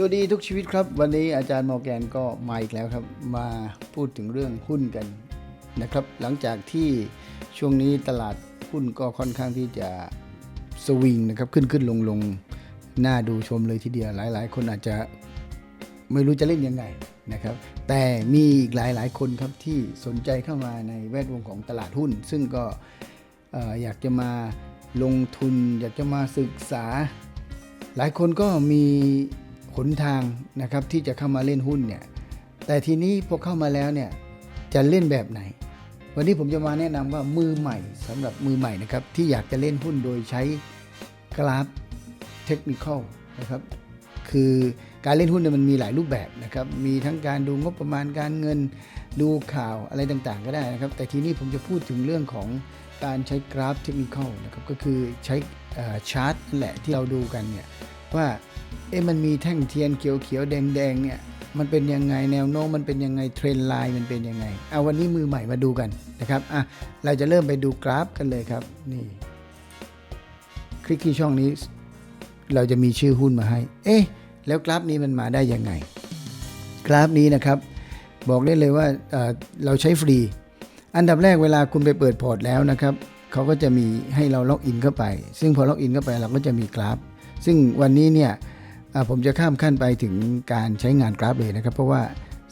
สวัสดีทุกชีวิตครับ วันนี้อาจารย์มอแกนก็มาอีกแล้วครับ มาพูดถึงเรื่องหุ้นกันนะครับ หลังจากที่ช่วงนี้ตลาดหุ้นก็ค่อนข้างที่จะสวิงนะครับ ขึ้นขึ้นลงลงน่าดูชมเลยทีเดียวหลาย ๆ คนอาจจะไม่รู้จะเล่นยังไงนะครับ แต่มีอีกหลาย ๆ คนครับที่สนใจเข้ามาในแวดวงของตลาดหุ้น ซึ่งก็เอ่ออยากจะมาลงทุน อยากจะมาศึกษา หลายคนก็มี หนทางนะครับที่จะเข้ามาเล่นหุ้นเนี่ยแต่ทีนี้พอเข้ามาแล้วเนี่ยจะเล่นแบบไหน วันนี้ผมจะมาแนะนำว่ามือใหม่สำหรับมือใหม่นะครับที่อยากจะเล่นหุ้นโดยใช้กราฟเทคนิคนะครับคือการเล่นหุ้นเนี่ยมันมีหลายรูปแบบนะครับ มีทั้งการดูงบประมาณการเงินดูข่าวอะไรต่างๆ ก็ได้นะครับ แต่ทีนี้ผมจะพูดถึงเรื่องของการใช้กราฟเทคนิคนะครับก็คือใช้ชาร์ตนั่นแหละที่เราดูกันเนี่ยว่า เอ๊ะมันมีแท่งเทียนเขียวๆแดงๆเนี่ยมันเป็นยังไงแนวโน้มมันเป็นยังไงเทรนไลน์มันเป็นยังไงเอาวันนี้มือใหม่มาดูกันนะครับอะเราจะเริ่มไปดูกราฟกันเลยครับนี่คลิกที่ช่องนี้ เราจะมีชื่อหุ้นมาให้ เอ๊ะแล้วกราฟนี้มันมาได้ยังไง กราฟนี้นะครับ บอกได้เลยว่าเราใช้ฟรี อันดับแรกเวลาคุณไปเปิดพอร์ตแล้วนะครับเขาก็จะมีให้เราล็อกอินเข้าไป ซึ่งพอล็อกอินเข้าไปเราก็จะมีกราฟ ซึ่งวันนี้เนี่ย ผมจะข้ามขั้นไปถึงการใช้งานกราฟเลยนะครับ เพราะว่า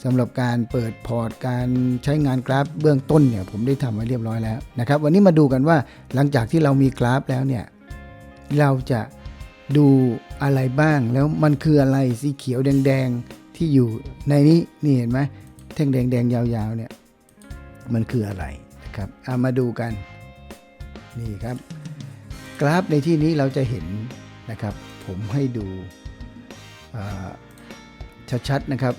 สำหรับการเปิดพอร์ตการใช้งานกราฟเบื้องต้นเนี่ยผมได้ทำไว้เรียบร้อยแล้วนะครับวันนี้มาดูกันว่าหลังจากที่เรามีกราฟแล้วเนี่ยเราจะดูอะไรบ้างแล้วมันคืออะไรสีเขียวแดง ๆ ที่อยู่ในนี้นี่เห็นไหมแท่งแดงๆยาวๆเนี่ยมันคืออะไรนะครับเอามาดูกันนี่ครับ กราฟในที่นี้เราจะเห็นนะครับ ผมให้ดู ชัดๆนะครับ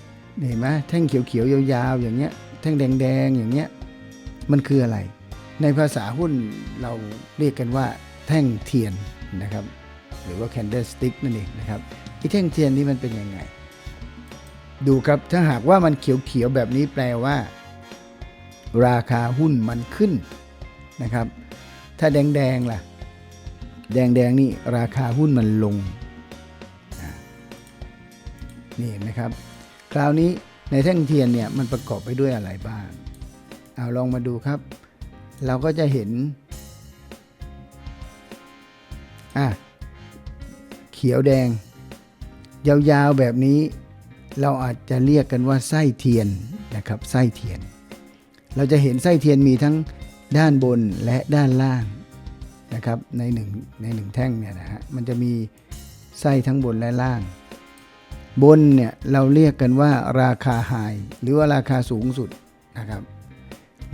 เห็นไหมแท่งเขียวๆยาวๆอย่างเงี้ยแท่งแดงๆอย่างเงี้ยมันคืออะไร ในภาษาหุ้นเราเรียกกันว่าแท่งเทียนนะครับ หรือว่า candlestick นั่นเองนะครับไอ้แท่งเทียนนี้มันเป็นยังไง ดูครับถ้าหากว่ามันเขียวๆแบบนี้แปลว่า ราคาหุ้นมันขึ้นนะครับ ถ้าแดงๆล่ะ แดงๆนี่ราคาหุ้นมันลง นี่เห็นไหมครับ คราวนี้ในแท่งเทียนเนี่ยมันประกอบไปด้วยอะไรบ้าง เอาลองมาดูครับ เราก็จะเห็นอะเขียวแดง ยาวๆแบบนี้เราอาจจะเรียกกันว่าไส้เทียนนะครับไส้เทียน เราจะเห็นไส้เทียนมีทั้งด้านบนและด้านล่างนะครับในหนึ่งในหนึ่งแท่งเนี่ยนะฮะมันจะมีไส้ทั้งบนและล่าง บนเนี่ยเราเรียกกันว่าราคาไฮหรือว่าราคาสูงสุดนะครับ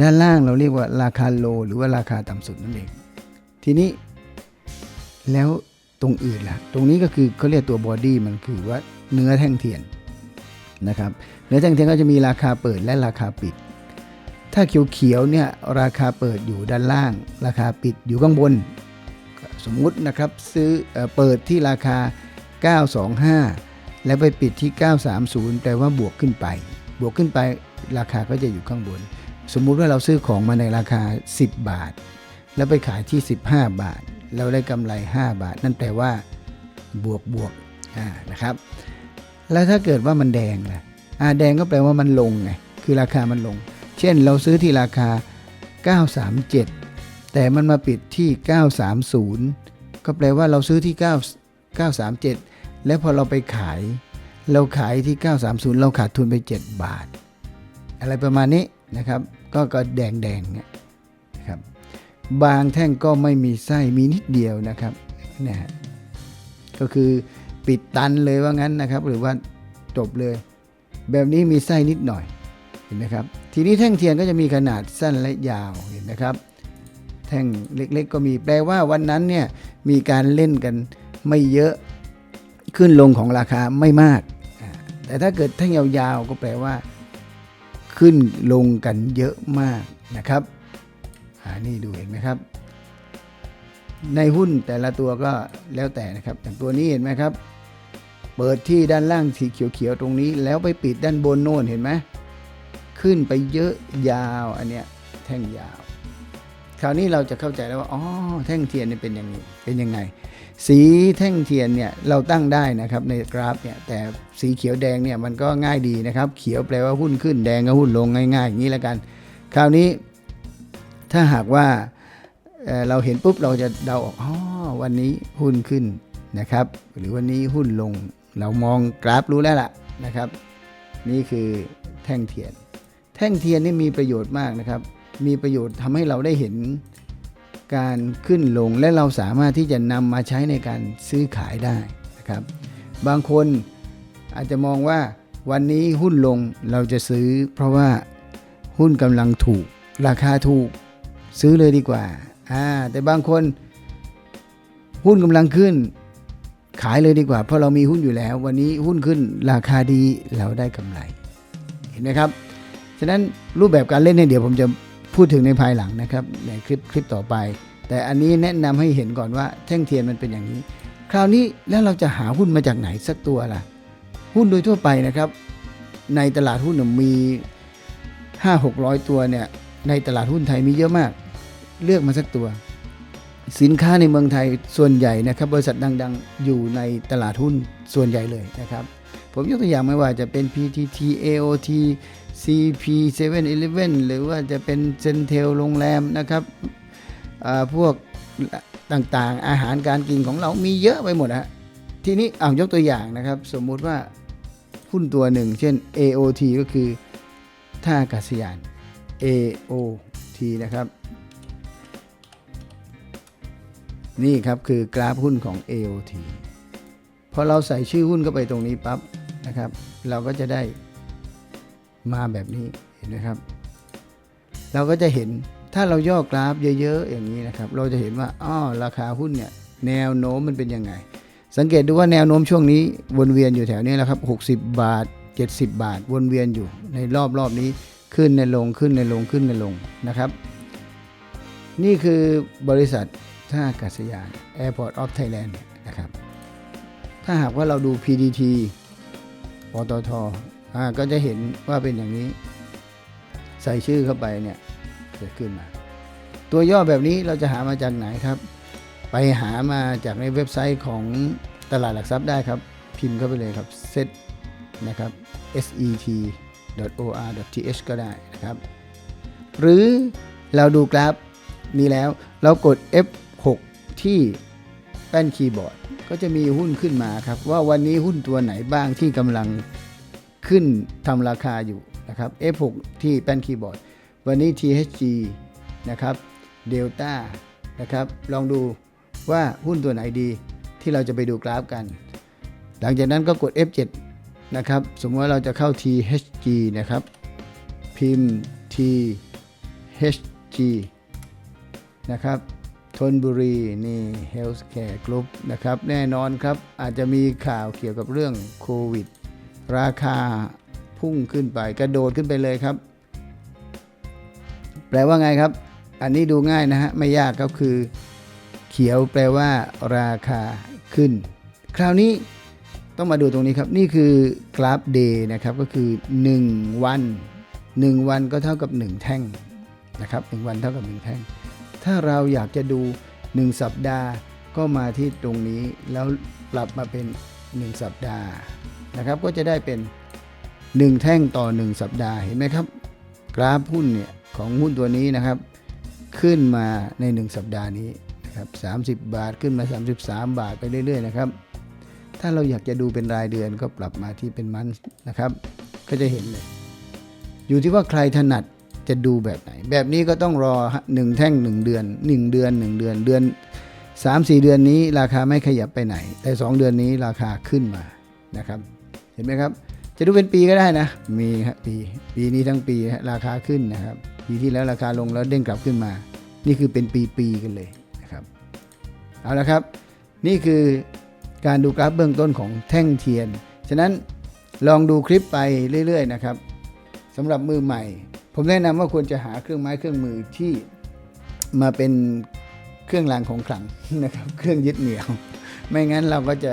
ด้านล่างเราเรียกว่าราคาโลหรือว่าราคาต่ำสุดนั่นเอง ทีนี้ แล้วตรงอื่นล่ะ ตรงนี้ก็คือเขาเรียกตัวบอดี้มันคือว่าเนื้อแท่งเทียนนะครับ เนื้อแท่งเทียนก็จะมีราคาเปิดและราคาปิด ถ้าเขียวๆเนี่ยราคาเปิดอยู่ด้านล่าง ราคาปิดอยู่ข้างบน สมมุตินะครับซื้อเอเปิดที่ราคา 925 แล้วไปปิดที่ 930 แปลว่าบวกขึ้นไป บวกขึ้นไปราคาก็จะอยู่ข้างบน สมมุติว่าเราซื้อของมาในราคา 10 บาท แล้วไปขายที่ 15 บาท เราได้กำไร 5 บาท นั่นแปลว่าบวกบวกนะครับ แล้วถ้าเกิดว่ามันแดงล่ะอ่าแดงก็แปลว่ามันลงไง คือราคามันลง เช่นเราซื้อที่ราคา 937 แต่มันมาปิดที่ 930 ก็แปลว่าเราซื้อที่ 9 937 แล้วพอเราไปขาย เราขายที่ 930 เราขาดทุนไป 7 บาท อะไรประมาณนี้นะครับ ก็ก็แดงแดงๆเนี่ยนะครับ บางแท่งก็ไม่มีไส้มีนิดเดียวนะครับนะฮะก็คือปิดตันเลยว่างั้นนะครับ หรือว่าจบเลย แบบนี้มีไส้นิดหน่อยเห็นไหมครับ ทีนี้แท่งเทียนก็จะมีขนาดสั้นและยาวเห็นนะครับ แท่งเล็กๆก็มีแปลว่าวันนั้นเนี่ยมีการเล่นกันไม่เยอะ ขึ้นลงของราคาไม่มาก แต่ถ้าเกิดแท่งยาวๆก็แปลว่า ขึ้นลงกันเยอะมากนะครับอ่านี่ดูเห็นไหมครับ ในหุ้นแต่ละตัวก็แล้วแต่นะครับอย่างตัวนี้เห็นไหมครับ เปิดที่ด้านล่างสีเขียวๆตรงนี้ แล้วไปปิดด้านบนโน่นเห็นไหมขึ้นไปเยอะยาวอันเนี้ยแท่งยาว คราวนี้เราจะเข้าใจแล้วว่าอ๋อแท่งเทียนนี่เป็นอย่างนี้เป็นยังไง สีแท่งเทียนเนี่ยเราตั้งได้นะครับในกราฟเนี่ยแต่สีเขียวแดงเนี่ยมันก็ง่ายดีนะครับ เขียวแปลว่าหุ้นขึ้นแดงก็หุ้นลงง่ายๆ อย่างนี้แล้วกัน คราวนี้ถ้าหากว่าเเราเห็นปุ๊บเราจะเดาออกอ๋อวันนี้หุ้นขึ้นนะครับ หรือวันนี้หุ้นลง เรามองกราฟรู้แล้วล่ะนะครับ นี่คือแท่งเทียน แท่งเทียนนี่มีประโยชน์มากนะครับ มีประโยชน์ทำให้เราได้เห็น การขึ้นลงและเราสามารถที่จะนำมาใช้ในการซื้อขายได้นะครับ บางคนอาจจะมองว่าวันนี้หุ้นลงเราจะซื้อ เพราะว่าหุ้นกำลังถูก ราคาถูกซื้อเลยดีกว่าอ่าแต่บางคน หุ้นกำลังขึ้น ขายเลยดีกว่า เพราะเรามีหุ้นอยู่แล้ว วันนี้หุ้นขึ้นราคาดีเราได้กำไร เห็นไหมครับ ฉะนั้นรูปแบบการเล่นเนี่ยเดี๋ยวผมจะ พูดถึงในภายหลังนะครับในคลิปคลิปต่อไป แต่อันนี้แนะนำให้เห็นก่อนว่าแท่งเทียนมันเป็นอย่างนี้ คราวนี้แล้วเราจะหาหุ้นมาจากไหนสักตัวล่ะ หุ้นโดยทั่วไปนะครับ ในตลาดหุ้นมี 5 600 ตัวเนี่ยในตลาดหุ้นไทยมีเยอะมาก เลือกมาสักตัว สินค้าในเมืองไทยส่วนใหญ่นะครับ บริษัทดัง ๆ อยู่ในตลาดหุ้นส่วนใหญ่เลยนะครับ ผมยกตัวอย่างไม่ว่าจะเป็น PTT AOT CP 7-Eleven หรือว่าจะเป็นเซนเทลโรงแรมนะครับพวกต่างๆ อาหารการกินของเรามีเยอะไปหมดฮะทีนี้เอายกตัวอย่างนะครับ สมมุติว่าหุ้นตัวหนึ่ง เช่น AOT ก็คือท่าอากาศยาน AOT นะครับ นี่ครับคือกราฟหุ้นของ AOT พอเราใส่ชื่อหุ้นเข้าไปตรงนี้ปั๊บนะครับ เราก็จะได้มาแบบนี้เห็นไหมครับ เราก็จะเห็นถ้าเราย่อกราฟเยอะๆอย่างนี้นะครับ เราจะเห็นว่าอ้อราคาหุ้นเนี่ยแนวโน้มมันเป็นยังไง สังเกตดูว่าแนวโน้มช่วงนี้วนเวียนอยู่แถวนี้แหละครับ 60 บาท 70 บาท วนเวียนอยู่ในรอบรอบนี้ขึ้นในลงขึ้นในลงขึ้นในลงนะครับ นี่คือบริษัทท่าอากาศยาน Airport of Thailand นะครับ ถ้าหากว่าเราดู PDT ปตทก็จะเห็นว่าเป็นอย่างนี้ ใส่ชื่อเข้าไปเนี่ยเกิดขึ้นมา ตัวย่อแบบนี้เราจะหามาจากไหนครับ ไปหามาจากในเว็บไซต์ของตลาดหลักทรัพย์ได้ครับ พิมพ์เข้าไปเลยครับ set นะครับ set or th ก็ได้นะครับ หรือเราดูกราฟนี้แล้ว เรากด F6 ที่แป้นคีย์บอร์ด ก็จะมีหุ้นขึ้นมาครับ ว่าวันนี้หุ้นตัวไหนบ้างที่กำลังขึ้นทำราคาอยู่นะครับ F6 ที่แป้นคีย์บอร์ด วันนี้ THG นะครับ Delta นะครับ ลองดูว่าหุ้นตัวไหนดีที่เราจะไปดูกราฟกัน หลังจากนั้นก็กด F7 นะครับ สมมติว่าเราจะเข้า THG นะครับ พิมพ์ THG นะครับ ทนบุรีนี่ Healthcare Group นะครับแน่นอนครับอาจจะมีข่าวเกี่ยวกับเรื่องโควิด ราคาพุ่งขึ้นไปกระโดดขึ้นไปเลยครับ แปลว่าไงครับ อันนี้ดูง่ายนะฮะไม่ยากก็คือ เขียวแปลว่า ราคาขึ้น คราวนี้ต้องมาดูตรงนี้ครับ นี่คือกราฟเดย์นะครับก็คือ 1 วัน 1 วันก็เท่ากับ 1 แท่งนะครับ1วันเท่ากับ 1 แท่ง ถ้าเราอยากจะดู 1 สัปดาห์ก็มาที่ตรงนี้แล้วปรับมาเป็น 1 สัปดาห์นะครับ ก็จะได้เป็น 1 แท่งต่อ 1 สัปดาห์เห็นไหมครับ กราฟหุ้นเนี่ยของหุ้นตัวนี้นะครับ ขึ้นมาใน 1 สัปดาห์นี้นะครับ30 บาทขึ้นมา 33 บาทไปเรื่อยๆนะครับถ้าเราอยากจะดูเป็นรายเดือนก็ปรับมาที่เป็นมันนะครับ ก็จะเห็นเลย อยู่ที่ว่าใครถนัด จะดูแบบไหน แบบนี้ก็ต้องรอหนึ่งแท่งหนึ่งเดือนหนึ่งเดือนหนึ่งเดือนเดือนสามสี่เดือนนี้ราคาไม่ขยับไปไหน แต่สองเดือนนี้ราคาขึ้นมานะครับ เห็นไหมครับ จะดูเป็นปีก็ได้นะ มีครับปีปีนี้ทั้งปีราคาขึ้นนะครับปีที่แล้วราคาลงแล้วเด้งกลับขึ้นมา นี่คือเป็นปีๆกันเลยนะครับเอาละครับ นี่คือการดูกราฟเบื้องต้นของแท่งเทียน ฉะนั้นลองดูคลิปไปเรื่อย ๆ นะครับสำหรับมือใหม่ ผมแนะนำว่าควรจะหาเครื่องไม้เครื่องมือที่มาเป็นเครื่องรางของขลังนะครับ เครื่องยึดเหนี่ยว ไม่งั้นเราก็จะ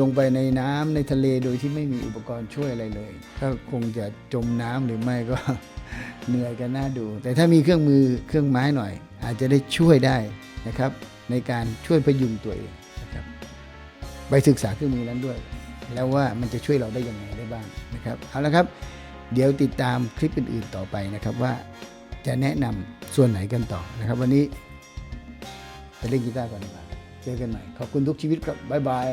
ลงไปในน้ำในทะเลโดยที่ไม่มีอุปกรณ์ช่วยอะไรเลย ก็คงจะจมน้ำหรือไม่ก็เหนื่อยกันน่าดู แต่ถ้ามีเครื่องมือเครื่องไม้หน่อย อาจจะได้ช่วยได้นะครับ ในการช่วยพยุงตัวเองนะครับไปศึกษาเครื่องมือนั้นด้วย แล้วว่ามันจะช่วยเราได้ยังไงได้บ้างนะครับเอาละครับ เดี๋ยวติดตามคลิปอื่น ๆต่อไปนะครับว่าจะแนะนำส่วนไหนกันต่อนะครับ วันนี้ไปเล่นกีตาร์ก่อนดีกว่าเจอกันใหม่ขอบคุณทุกชีวิตครับบ๊ายบาย